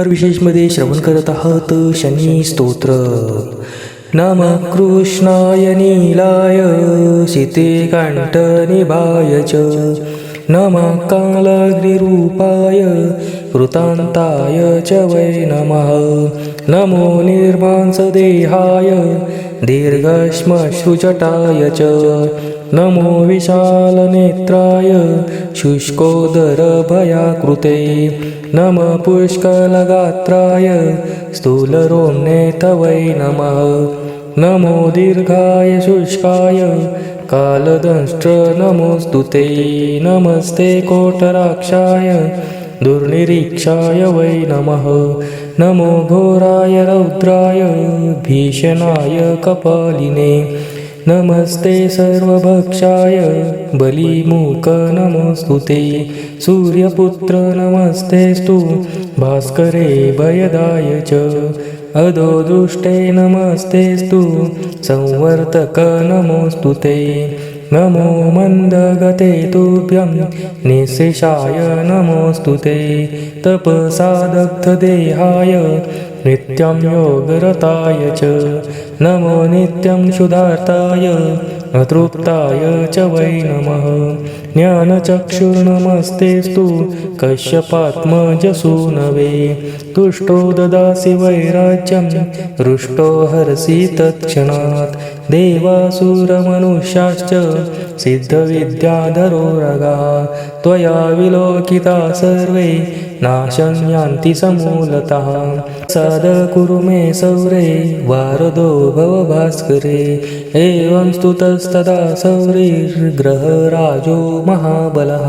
तर विशेषमध्ये श्रवण करत आहात शनी स्तोत्र. नम कृष्णाय नीलाय सीते कंठनिभाय च. नम कालग्निरूपाय कृतान्ताय च वै नमः. नमो निर्मांसदेहाय दीर्घश्मश्रुचटाय च. नमो विशालनेत्राय शुष्कोदरभयाकृते नम पुष्कलगात्राय स्थूलरोम्णे तवै नमः। नमो दीर्घाय शुष्काय कालदंष्ट्र नमोऽस्तु ते। नमस्ते कोटराक्षाय दुर्निरीक्षाय वै नमः। नमो घोराय रौद्राय भीषणाय कपालिने नमस्ते सर्वभक्षाय। बलिमुख नमोऽस्तु ते। सूर्यपुत्र नमस्तेस्तु भास्करे भयदाय च। अधो दृष्टे नमस्तेस्तु संवर्तक नमोऽस्तु ते। नमो मन्दगते तुभ्यं निःशेषाय नमोऽस्तु ते तपसादग्धदेहाय नित्यं योगरताय च नमो नित्यं क्षुधार्ताय अतृप्ताय च वै नमः। ज्ञानचक्षुर्नमस्तेस्तु कश्यपात्मजसूनवे तुष्टो ददासि वैराज्यं रुष्टो हरसि तत्क्षणात्। देवासुरमनुष्याश्च। सिद्धविद्याधरो रगा। त्वया विलोकिता सर्वे। नाशं यान्ति समूलतः। साद कुरु मे सौरे। वारदो भव भास्करे। एवं सदा सौरीर्ग्रहराजो महाबलः